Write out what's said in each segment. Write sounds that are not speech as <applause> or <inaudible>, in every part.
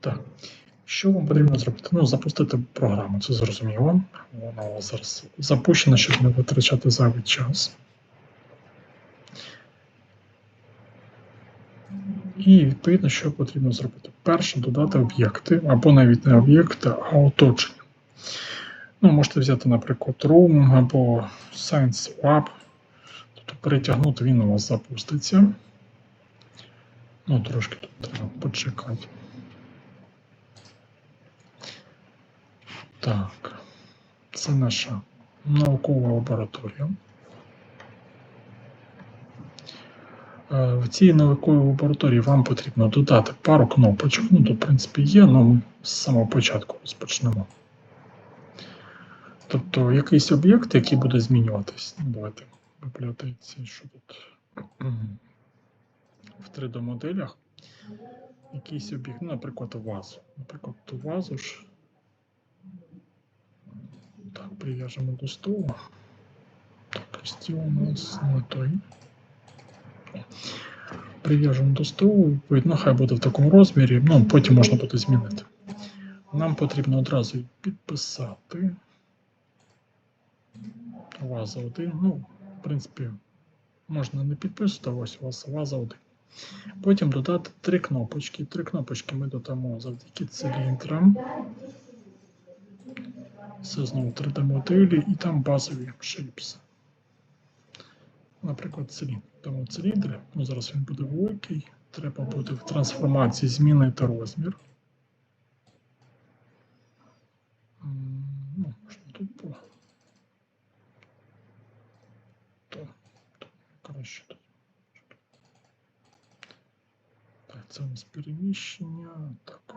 Так. Що вам потрібно зробити? Ну, запустити програму, це зрозуміло. Вона у вас зараз запущена, щоб не витрачати зайвий час. І відповідно, що потрібно зробити? Перше, додати об'єкти, або навіть не об'єкти, а оточення. Ну, можете взяти, наприклад, Room або Science Lab. Тобто перетягнути він у вас запуститься. Ну, трошки тут треба почекати. Так, це наша наукова лабораторія. Е, В цій науковій лабораторії вам потрібно додати пару кнопочок. Ну, то, в принципі, є, але ми з самого початку розпочнемо. Тобто якийсь об'єкт, який буде змінюватись. Ну, давайте в бібліотеці, що тут в 3D-моделях. Якийсь об'єкт, ну, наприклад, вазу. Наприклад, ту вазу ж. Так, прив'яжемо до столу. Так, стіл у нас не той. Прив'яжемо до столу, відповідно, хай буде в такому розмірі, ну, потім можна буде змінити. Нам потрібно одразу підписати. Ваза 1. Ну, в принципі, можна не підписувати, ось у вас ваза 1. Потім додати три кнопочки. Три кнопочки ми додамо завдяки циліндрам. Це знову 3D-моделі і там базові shapes. Наприклад, циліндр. Тому циліндр, ну зараз він буде великий. Треба буде в трансформації змінити розмір. М, Ну, можна тут по. То, то краще тут. Нас переміщення. Так,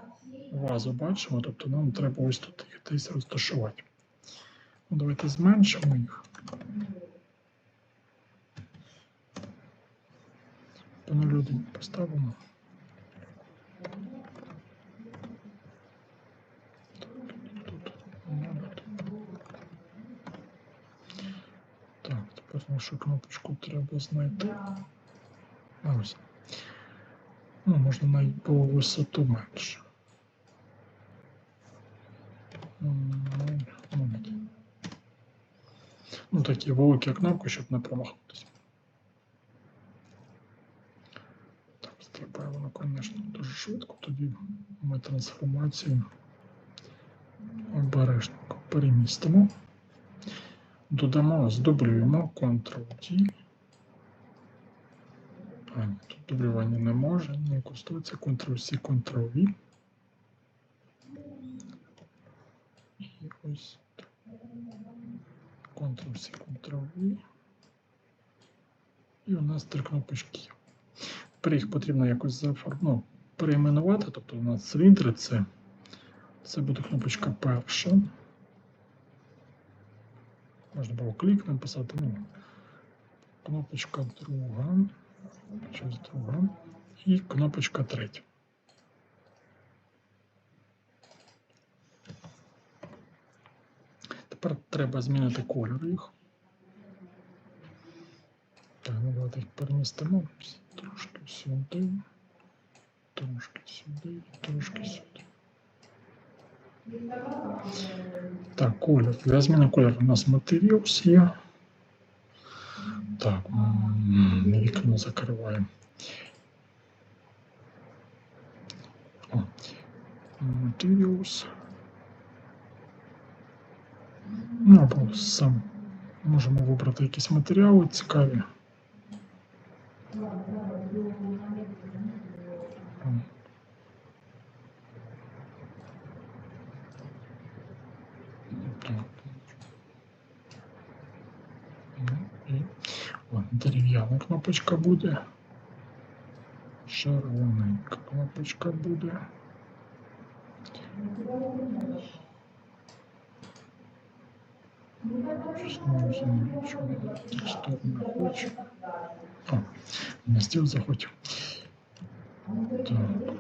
вазу бачимо, тобто нам треба ось тут їх десь розташувати. Ну, давайте зменшимо їх. По нулю поставимо. Так. Тепер нашу кнопочку треба знайти. Ось. Ну, можна навіть по висоту менше. Ну. Ну, такі великі кнопки, щоб не промахнутися. Так, стрибає воно, звісно, дуже швидко. Тоді ми трансформацію обережненько перемістимо. Додамо, здублюємо Ctrl-D. Тут дублювання не може, не користується Ctrl-C, Ctrl-V. І ось. Ctrl-C, Ctrl-V. І у нас три кнопочки. Тепер їх потрібно якось зафар... ну, перейменувати. Тобто у нас циліндри це, це буде кнопочка перша. Можна було клік написати. Ну, кнопочка друга. Щось друга. І кнопочка третя. Тепер треба змінити кольор їх. Так, ну давайте їх перемістимо трошки сюди, трошки сюди, трошки сюди. Так, колір. Для зміни кольору у нас Materials є. Так, м, вікно закриваємо. О, Materials. Ну, або сам можемо вибрати якісь матеріали цікаві. дерев'яна кнопочка буде. Червоненька кнопочка буде. Знову замічу. Текстурно хочу. О, на стіл захотів. Так.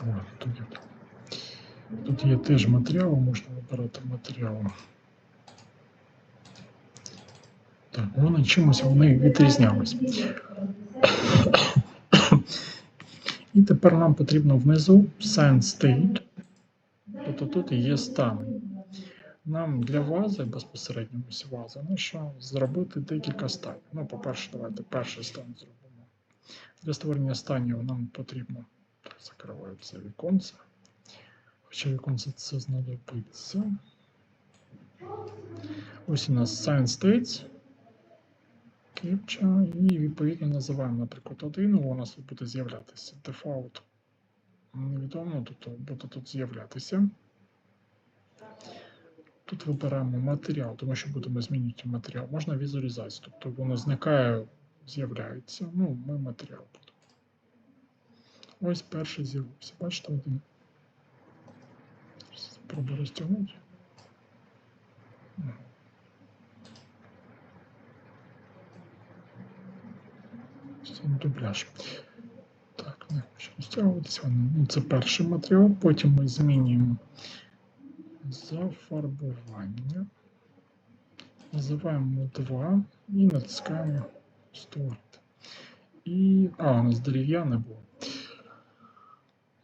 О, тут є. Тут є теж матеріал, можна вибирати матеріал. Так, вони чимось вони відрізнялись. <coughs> І тепер нам потрібно внизу science state. Тобто тут є стани. Нам для вази, безпосередньо ось вази, ну що зробити декілька станів. Ну, по-перше, давайте перший стан зробимо. Для створення станів нам потрібно закриваю це віконце. Хоча віконце це знадобиться. Ось у нас Science States. Captcha, і відповідно називаємо, наприклад, один, у нас тут буде з'являтися default. Невідомо, тобто буде тут з'являтися. Тут вибираємо матеріал, тому що будемо змінювати матеріал. Можна візуалізацію, тобто воно зникає, з'являється. Ну, ми матеріал будемо. Ось перший з'явився. Бачите, один. Спробую розтягнути. Це дубляж. Так, не хочу розтягуватися. Ну, це перший матеріал. Потім ми змінюємо зафарбування. Називаємо 2 і натискаємо створити. І. А, у нас дерев'яне було.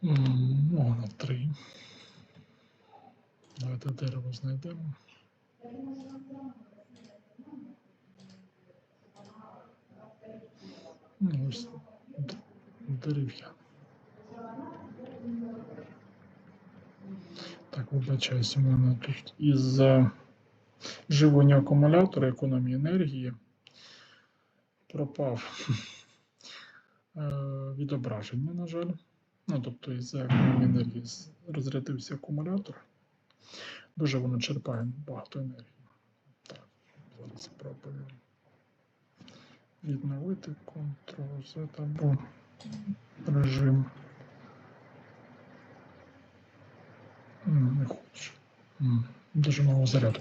М, Ну, на 3. Давайте дерево знайдемо. Ну, ось дерев'яне. Так, вибачаюсь, у мене тут із живлення акумулятора економії енергії пропав е, відображення, на жаль. Ну, тобто, із-за економії енергії розрядився акумулятор. Дуже воно черпає багато енергії. Так, зараз спробую відновити Ctrl-Z або режим. Не хочу. Дуже мало заряду.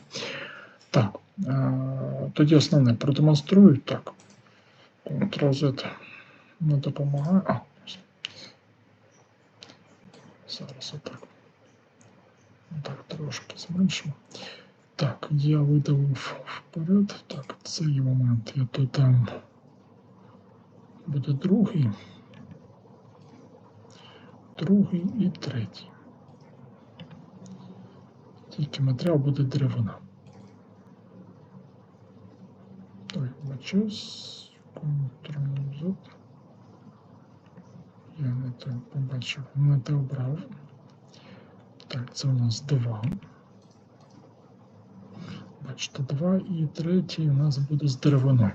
Так. е, Тоді основне продемонструю. Так. Ctrl-Z не допомагає. А, зараз отак. Так, трошки зменшимо. Так, я видавив вперед. Так, цей момент я додам. Буде другий. Другий і третій. Тільки матеріал буде деревина. Ой, бачусь. Ctrl-Z. Я не те побачив, не те обрав. Так, це у нас два. Бачите, два і третій у нас буде з деревиною.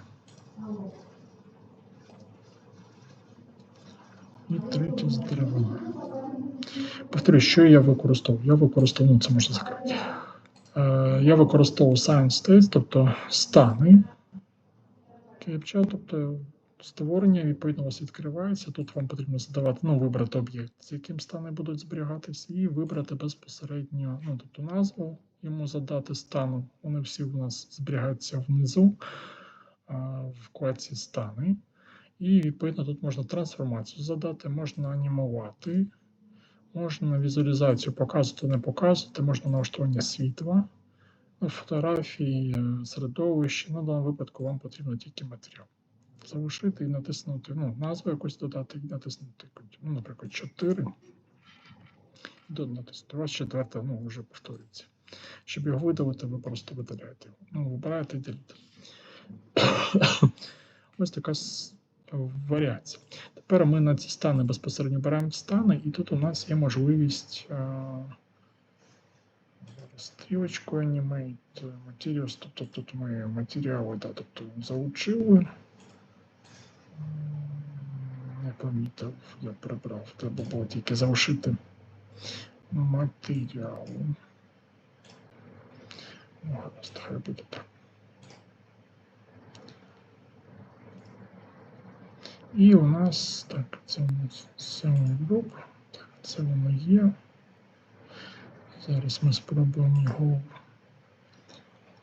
І третій з деревиною. Повторюю, що я використовую? Я використовую, ну це можна закрити. Е, я використовую Science States, тобто стани. Captcha, тобто створення, відповідно, у вас відкривається. Тут вам потрібно задавати, ну, вибрати об'єкт, з яким стани будуть зберігатися, і вибрати безпосередньо, ну, тобто назву йому задати стану. Вони всі у нас зберігаються внизу в вкладці стани. І відповідно тут можна трансформацію задати, можна анімувати, можна візуалізацію показувати, не показувати, можна налаштування світла, ну, фотографії, середовище. Ну, в даному випадку вам потрібно тільки матеріал. Залишити і натиснути, ну, назву якусь додати і натиснути, ну, наприклад, 4. До натиснути. У вас четверта, ну, вже повторюється. Щоб його видалити, ви просто видаляєте його. Ну, вибираєте і деліте. <coughs> Ось така варіація. Тепер ми на ці стани безпосередньо беремо стани, і тут у нас є можливість стрілочку Animate Materials, тобто тут ми матеріали да, тобто, залучили. Помітив, я прибрав, треба було тільки залишити матеріал. Ну, гаразд, хай буде так. І у нас так, це у нас груп. Так, це воно є. Зараз ми спробуємо його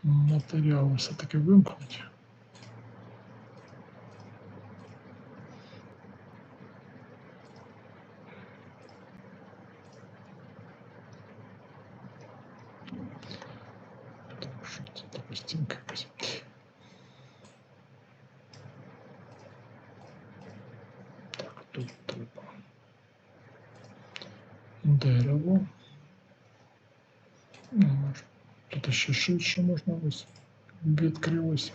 матеріал все-таки вимкнути. картинка. Так, тут треба дерево. Ну, тут ще ширше можна ось відкрилось.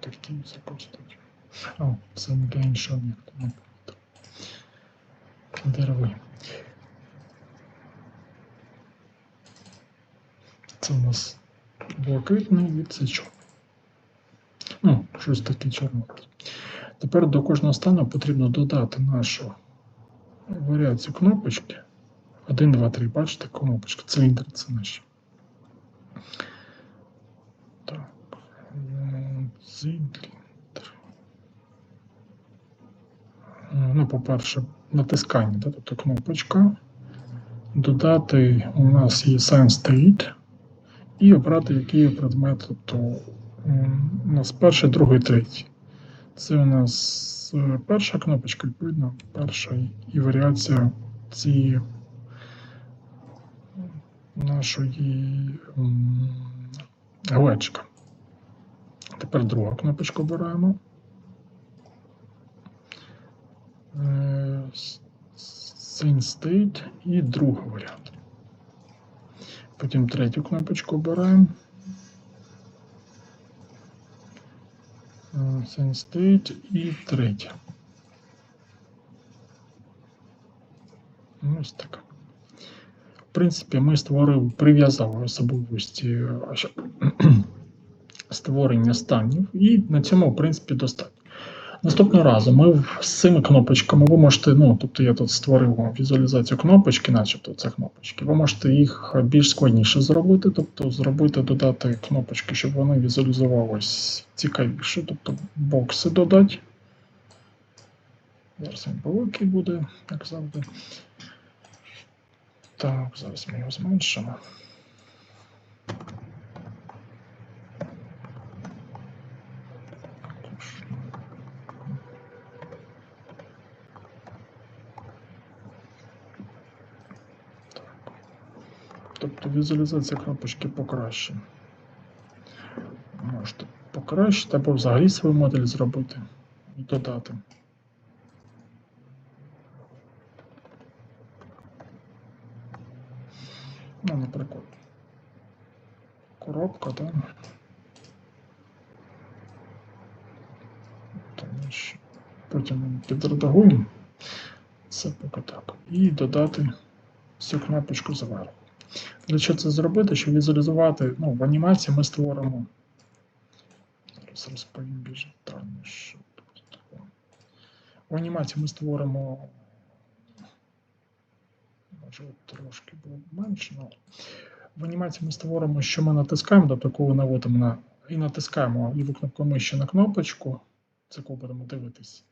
таким запустить. О, сам гейншовник. Дерево. Це у нас блакитний і це чорний. Ну, щось таке чорне. Тепер до кожного стану потрібно додати нашу варіацію кнопочки. 1, 2, 3, бачите, кнопочка, циліндр це наші. Так, циліндр. Ну, по-перше, натискання, тобто кнопочка. Додати у нас є Science State і обрати, який предмет, тобто у нас перший, другий, третій. Це у нас е, перша кнопочка, відповідно, перша і варіація цієї нашої глечка. Тепер друга кнопочка обираємо. Е, Scene State і другий варіант. Потім третю кнопочку обираємо. Е, Scene State і третя. Ось так. В принципі, ми створили, прив'язали особливості е, аж- створення <clears throat> станів, і на цьому, в принципі, достатньо. Наступного разу ми з цими кнопочками, ви можете, ну, тобто я тут створив візуалізацію кнопочки, начебто це кнопочки. Ви можете їх більш складніше зробити, тобто зробити, додати кнопочки, щоб вони візуалізувалися цікавіше, тобто бокси додати. Зараз він великий буде, як завжди. Так, зараз ми його зменшимо. Тобто візуалізація кнопочки покраще. Можете покращити або взагалі свою модель зробити і додати. Ну, наприклад, коробка, так? Потім підредагуємо це поки так. І додати цю кнопочку зверху. Для чого це зробити? Щоб візуалізувати, ну, в анімації ми створимо. Зараз розповім більш детальніше. В анімації ми створимо. Може, трошки було менше, але в анімації ми створимо, що ми натискаємо, тобто коли наводимо на і натискаємо ліву кнопку миші на кнопочку, це коли будемо дивитись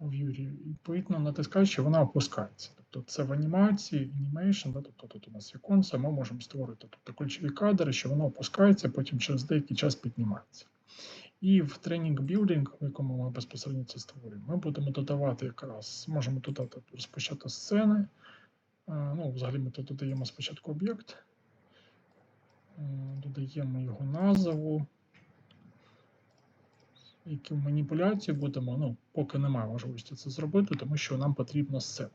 в'юрі, відповідно натискаючи, вона опускається. Тобто це в анімації, animation, да, тобто тут у нас віконце, ми можемо створити тобто, ключові кадри, що воно опускається, потім через деякий час піднімається. І в тренінг білдинг, в якому ми безпосередньо це створюємо, ми будемо додавати якраз, можемо додати розпочати сцени. Ну, взагалі ми тут додаємо спочатку об'єкт, е, додаємо його назву, які маніпуляції будемо, ну, поки немає можливості це зробити, тому що нам потрібна сцена.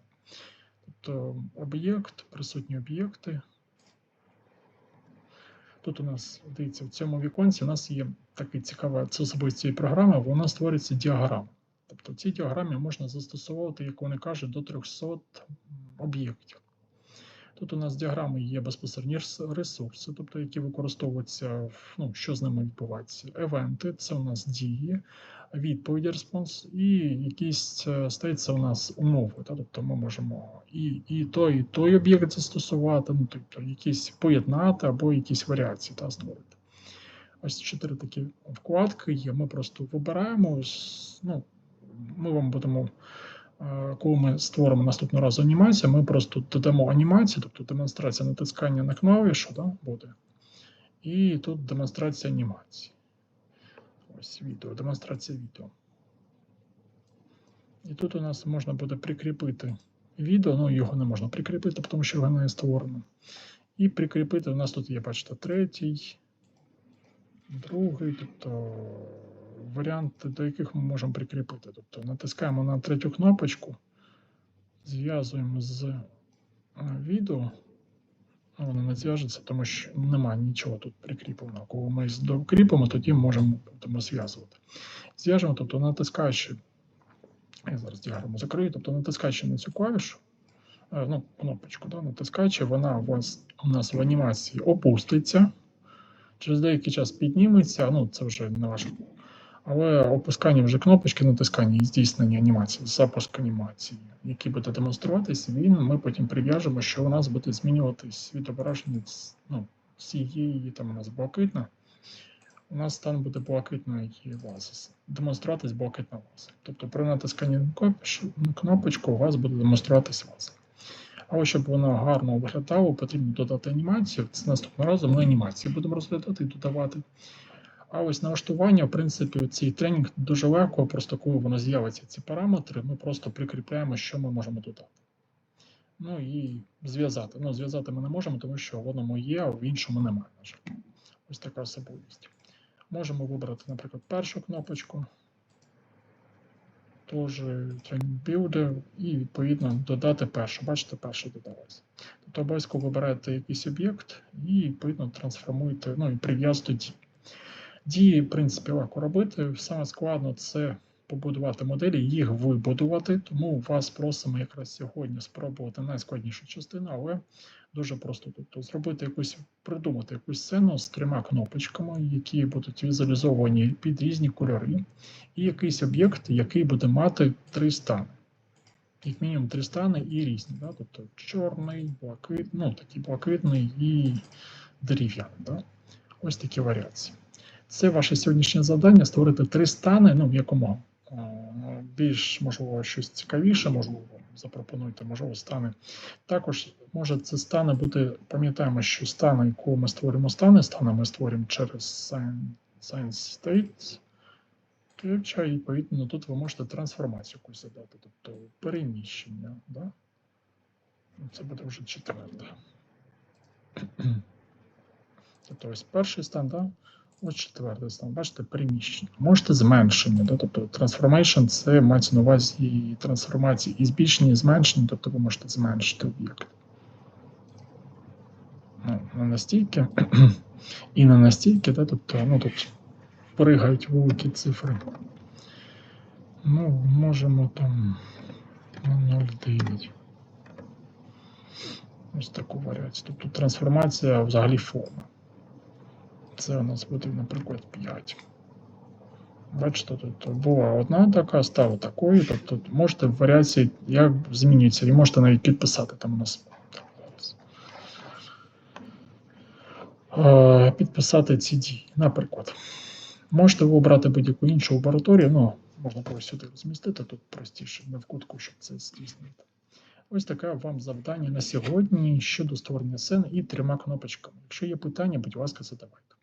Тобто об'єкт, присутні об'єкти. Тут у нас, дивіться, в цьому віконці у нас є така цікава це особливість цієї програми, вона створюється діаграма. Тобто ці діаграмі можна застосовувати, як вони кажуть, до 300 об'єктів. Тут у нас діаграми є безпосередні ресурси, тобто які використовуються, ну, що з ними відбувається. Евенти це у нас дії, відповіді респонс, і якісь е, стається у нас умови. Та? Тобто ми можемо і, і той, і той об'єкт застосувати, ну, тобто якісь поєднати або якісь варіації та, створити. Ось чотири такі вкладки є. Ми просто вибираємо. Ну, ми вам будемо коли ми створимо наступного разу анімацію, ми просто додамо анімацію, тобто демонстрація натискання на клавішу да, буде. І тут демонстрація анімації. Ось відео, демонстрація відео. І тут у нас можна буде прикріпити відео, ну його не можна прикріпити, тому що його не створено. І прикріпити, у нас тут є, бачите, третій, другий, тобто варіанти, до яких ми можемо прикріпити. Тобто натискаємо на третю кнопочку, зв'язуємо з е, відео. Воно не зв'яжеться, тому що немає нічого тут прикріпленого. Коли ми докріпимо, тоді можемо будемо зв'язувати. Зв'яжемо, тобто натискаючи, я зараз діаграму закрию, тобто натискаючи на цю клавішу, е, ну, кнопочку, да, натискаючи, вона у вас у нас в анімації опуститься. Через деякий час підніметься, ну це вже не ваше. Але опускання вже кнопочки натискання і здійснення анімації, запуск анімації, який буде демонструватись, він ми потім прив'яжемо, що у нас буде змінюватись відображення з- ну, цієї, там у нас блакитна. У нас стан буде блакитної вази. Демонструватись блакитна ваза. Тобто при натисканні на кнопочку у вас буде демонструватись ваза. Але щоб воно гарно виглядало, потрібно додати анімацію. Це наступного разу ми анімацію будемо розглядати і додавати. А ось налаштування, в принципі, цей тренінг дуже легко, просто коли воно з'явиться ці параметри, ми просто прикріпляємо, що ми можемо додати. Ну і зв'язати. Ну, зв'язати ми не можемо, тому що в одному є, а в іншому немає. на жаль. Ось така особливість. Можемо вибрати, наприклад, першу кнопочку. Тренінг Builder, і відповідно додати першу. Бачите, перша додалася. Тобто обов'язково вибираєте якийсь об'єкт і відповідно трансформуєте, ну і прив'язуєте дії. В принципі, легко робити. Саме складно це побудувати моделі, їх вибудувати. Тому вас просимо якраз сьогодні спробувати найскладнішу частину, але дуже просто. Тобто зробити якусь, придумати якусь сцену з трьома кнопочками, які будуть візуалізовані під різні кольори, і якийсь об'єкт, який буде мати три стани. Як мінімум три стани і різні. Да? Тобто чорний, блакитний, ну такий блакитний і дерев'яний. Да? Ось такі варіації. Це ваше сьогоднішнє завдання створити три стани, ну, якомога. Більш, можливо, щось цікавіше, можливо, запропонуйте, можливо, стани. Також може це стани бути, пам'ятаємо, що стани, коли ми створюємо стани, стани ми створюємо через Science States. Capture, і відповідно тут ви можете трансформацію якусь задати, тобто переміщення. Да? Це буде вже четверте. Тобто ось перший стан, да? Ось четвертий стан. Бачите, переміщення. Можете зменшення, да? тобто transformation це мається на увазі трансформації і збільшення, і зменшення, тобто ви можете зменшити об'єкт. Ну, не настільки і не настільки, да? тобто, ну тут пригають великі цифри. Ну, можемо там на 0,9. Ось таку варіацію. Тобто трансформація взагалі форми. Це у нас буде, наприклад, 5. Бачите, тут була одна така, стала такою. Тобто можете в варіації, як змінюється, і можете навіть підписати там у нас. Е, Підписати ці дії. Наприклад, можете обрати будь-яку іншу лабораторію, ну, можна було сюди змістити, тут простіше, не в кутку, щоб це здійснити. Ось таке вам завдання на сьогодні щодо створення сцен і трьома кнопочками. Якщо є питання, будь ласка, задавайте.